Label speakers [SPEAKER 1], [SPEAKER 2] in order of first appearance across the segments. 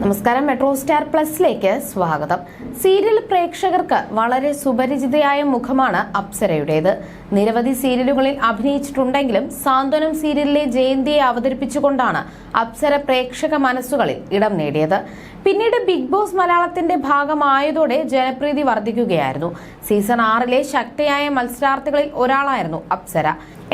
[SPEAKER 1] നമസ്കാരം metro star പ്ലസിലേക്ക് സ്വാഗതം. Serial പ്രേക്ഷകർക്ക് വളരെ സുപരിചിതയായ മുഖമാണ് അപ്സരയുടേത്. നിരവധി സീരിയലുകളിൽ അഭിനയിച്ചിട്ടുണ്ടെങ്കിലും സാന്ത്വനം സീരിയലിലെ ജയന്തിയെ അവതരിപ്പിച്ചുകൊണ്ടാണ് അപ്സര പ്രേക്ഷക മനസ്സുകളിൽ ഇടം നേടിയത്. പിന്നീട് ബിഗ് ബോസ് മലയാളത്തിന്റെ ഭാഗമായതോടെ ജനപ്രീതി വർദ്ധിക്കുകയായിരുന്നു. സീസൺ ആറിലെ ശക്തിയായ മത്സരാർത്ഥികളിൽ ഒരാളായിരുന്നു അപ്സര.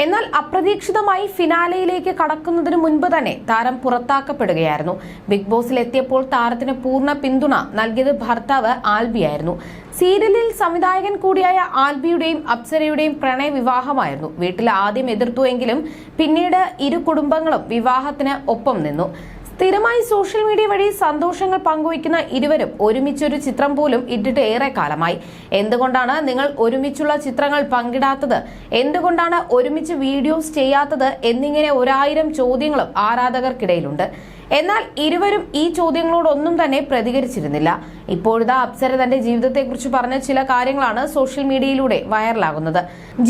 [SPEAKER 1] എന്നാൽ അപ്രതീക്ഷിതമായി ഫിനാലയിലേക്ക് കടക്കുന്നതിന് മുൻപ് തന്നെ താരം പുറത്താക്കപ്പെടുകയായിരുന്നു. ബിഗ് ബോസിൽ എത്തിയപ്പോൾ താരത്തിന് പൂർണ പിന്തുണ നൽകിയത് ഭർത്താവ് ആൽബിയായിരുന്നു സീരിയലിൽ സംവിധായകൻ കൂടിയായ ആൽബിയുടെയും അപ്സരയുടെയും പ്രണയ വിവാഹമായിരുന്നു. വീട്ടിൽ ആദ്യം എതിർത്തുവെങ്കിലും പിന്നീട് ഇരു കുടുംബങ്ങളും വിവാഹത്തിന് ഒപ്പം നിന്നു. സ്ഥിരമായി സോഷ്യൽ മീഡിയ വഴി സന്തോഷങ്ങൾ പങ്കുവയ്ക്കുന്ന ഇരുവരും ഒരുമിച്ചൊരു ചിത്രം പോലും ഇട്ടിട്ട് ഏറെ കാലമായി. എന്തുകൊണ്ടാണ് നിങ്ങൾ ഒരുമിച്ചുള്ള ചിത്രങ്ങൾ പങ്കിടാത്തത്? എന്തുകൊണ്ടാണ് ഒരുമിച്ച് വീഡിയോസ് ചെയ്യാത്തത്? എന്നിങ്ങനെ ഒരായിരം ചോദ്യങ്ങളും ആരാധകർക്കിടയിലുണ്ട്. എന്നാൽ ഇരുവരും ഈ ചോദ്യങ്ങളോടൊന്നും തന്നെ പ്രതികരിച്ചിരുന്നില്ല. ഇപ്പോഴത്തെ അപ്സര തന്റെ ജീവിതത്തെക്കുറിച്ച് പറഞ്ഞ ചില കാര്യങ്ങളാണ് സോഷ്യൽ മീഡിയയിലൂടെ വൈറലാകുന്നത്.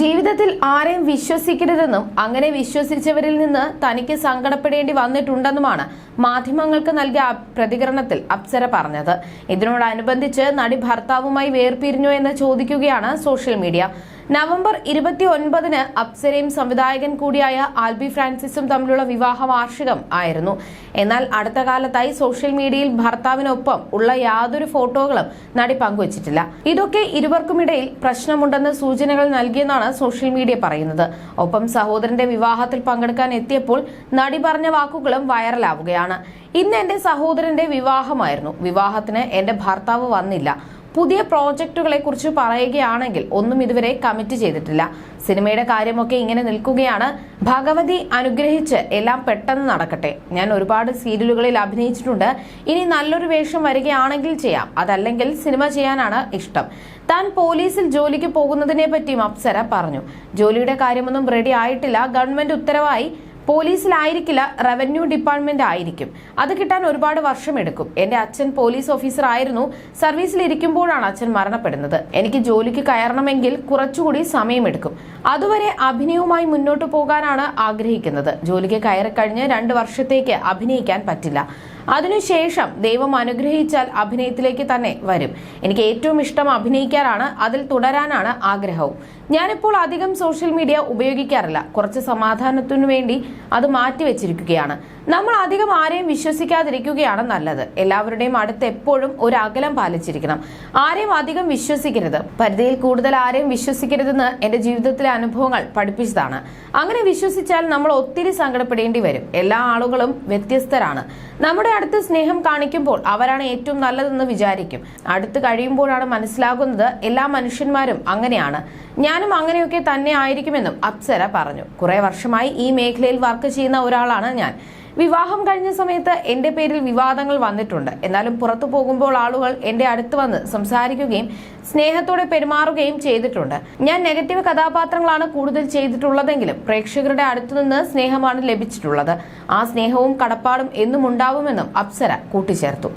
[SPEAKER 1] ജീവിതത്തിൽ ആരെയും വിശ്വസിക്കരുതെന്നും അങ്ങനെ വിശ്വസിച്ചവരിൽ നിന്ന് തനിക്ക് സങ്കടപ്പെടേണ്ടി വന്നിട്ടുണ്ടെന്നുമാണ് മാധ്യമങ്ങൾക്ക് നൽകിയ പ്രതികരണത്തിൽ അപ്സര പറഞ്ഞത്. ഇതിനോടനുബന്ധിച്ച് നടി ഭർത്താവുമായി വേർപിരിഞ്ഞോ എന്ന് ചോദിക്കുകയാണ് സോഷ്യൽ മീഡിയ. നവംബർ ഇരുപത്തി ഒൻപതിന് അപ്സരയും സംവിധായകൻ കൂടിയായ ആൽബി ഫ്രാൻസിസും തമ്മിലുള്ള വിവാഹ വാർഷികം ആയിരുന്നു. എന്നാൽ അടുത്ത കാലത്തായി സോഷ്യൽ മീഡിയയിൽ ഭർത്താവിനൊപ്പം ഉള്ള യാതൊരു ഫോട്ടോകളും നടി പങ്കുവച്ചിട്ടില്ല. ഇതൊക്കെ ഇരുവർക്കുമിടയിൽ പ്രശ്നമുണ്ടെന്ന് സൂചനകൾ നൽകിയെന്നാണ് സോഷ്യൽ മീഡിയ പറയുന്നത്. ഒപ്പം സഹോദരന്റെ വിവാഹത്തിൽ പങ്കെടുക്കാൻ എത്തിയപ്പോൾ നടി പറഞ്ഞ വാക്കുകളും വൈറലാവുകയാണ്. ഇന്ന് എന്റെ സഹോദരന്റെ വിവാഹമായിരുന്നു. വിവാഹത്തിന് എന്റെ ഭർത്താവ് വന്നില്ല. പുതിയ പ്രോജക്റ്റുകളെ കുറിച്ച് പറയുകയാണെങ്കിൽ ഒന്നും ഇതുവരെ കമ്മിറ്റ് ചെയ്തിട്ടില്ല. സിനിമയുടെ കാര്യമൊക്കെ ഇങ്ങനെ നിൽക്കുകയാണ്. ഭഗവതി അനുഗ്രഹിച്ച് എല്ലാം പെട്ടെന്ന് നടക്കട്ടെ. ഞാൻ ഒരുപാട് സീരിയലുകളിൽ അഭിനയിച്ചിട്ടുണ്ട്. ഇനി നല്ലൊരു വേഷം വരികയാണെങ്കിൽ ചെയ്യാം. അതല്ലെങ്കിൽ സിനിമ ചെയ്യാനാണ് ഇഷ്ടം. താൻ പോലീസിൽ ജോലിക്ക് പോകുന്നതിനെ പറ്റിയും അപ്സര പറഞ്ഞു. ജോലിയുടെ കാര്യമൊന്നും റെഡി ആയിട്ടില്ല. ഗവൺമെന്റ് ഉത്തരവായി. പോലീസിലായിരിക്കില്ല റവന്യൂ ഡിപ്പാർട്ട്മെന്റ് ആയിരിക്കും അത് കിട്ടാൻ ഒരുപാട് വർഷമെടുക്കും. എന്റെ അച്ഛൻ പോലീസ് ഓഫീസർ ആയിരുന്നു സർവീസിലിരിക്കുമ്പോഴാണ് അച്ഛൻ മരണപ്പെടുന്നത്. എനിക്ക് ജോലിക്ക് കയറണമെങ്കിൽ കുറച്ചുകൂടി സമയമെടുക്കും. അതുവരെ അഭിനയവുമായി മുന്നോട്ട് പോകാനാണ് ആഗ്രഹിക്കുന്നത്. ജോലിക്ക് കയറിക്കഴിഞ്ഞ് രണ്ട് വർഷത്തേക്ക് അഭിനയിക്കാൻ പറ്റില്ല. അതിനുശേഷം ദൈവം അനുഗ്രഹിച്ചാൽ അഭിനയത്തിലേക്ക് തന്നെ വരും. എനിക്ക് ഏറ്റവും ഇഷ്ടം അഭിനയിക്കാനാണ് അതിൽ തുടരാനാണ് ആഗ്രഹവും. ഞാനിപ്പോൾ അധികം സോഷ്യൽ മീഡിയ ഉപയോഗിക്കാറില്ല. കുറച്ച് സമാധാനത്തിനു വേണ്ടി അത് മാറ്റിവെച്ചിരിക്കുകയാണ് നമ്മൾ അധികം ആരെയും വിശ്വസിക്കാതിരിക്കുകയാണ് നല്ലത്. എല്ലാവരുടെയും അടുത്ത് എപ്പോഴും ഒരു അകലം പാലിച്ചിരിക്കണം. ആരെയും അധികം വിശ്വസിക്കരുത്. പരിധിയിൽ കൂടുതൽ ആരെയും വിശ്വസിക്കരുതെന്ന് എന്റെ ജീവിതത്തിലെ അനുഭവങ്ങൾ പഠിപ്പിച്ചതാണ്. അങ്ങനെ വിശ്വസിച്ചാൽ നമ്മൾ ഒത്തിരി സങ്കടപ്പെടേണ്ടി വരും. എല്ലാ ആളുകളും വ്യത്യസ്തരാണ്. നമ്മുടെ അടുത്ത് സ്നേഹം കാണിക്കുമ്പോൾ അവരാണ് ഏറ്റവും നല്ലതെന്ന് വിചാരിക്കും. അടുത്ത് കഴിയുമ്പോഴാണ് മനസ്സിലാകുന്നത് എല്ലാ മനുഷ്യന്മാരും അങ്ങനെയാണ്. ഞാനും അങ്ങനെയൊക്കെ തന്നെ ആയിരിക്കുമെന്നും അപ്സര പറഞ്ഞു. കുറെ വർഷമായി ഈ മേഖലയിൽ വർക്ക് ചെയ്യുന്ന ഒരാളാണ് ഞാൻ. വിവാഹം കഴിഞ്ഞ സമയത്ത് എന്റെ പേരിൽ വിവാദങ്ങൾ വന്നിട്ടുണ്ട്. എന്നാലും പുറത്തു പോകുമ്പോൾ ആളുകൾ എന്റെ അടുത്ത് വന്ന് സംസാരിക്കുകയും സ്നേഹത്തോടെ പെരുമാറുകയും ചെയ്തിട്ടുണ്ട്. ഞാൻ നെഗറ്റീവ് കഥാപാത്രങ്ങളാണ് കൂടുതൽ ചെയ്തിട്ടുള്ളതെങ്കിലും പ്രേക്ഷകരുടെ അടുത്തുനിന്ന് സ്നേഹമാണ് ലഭിച്ചിട്ടുള്ളത്. ആ സ്നേഹവും കടപ്പാടും എന്നും ഉണ്ടാവുമെന്നും അപ്സര കൂട്ടിച്ചേർത്തു.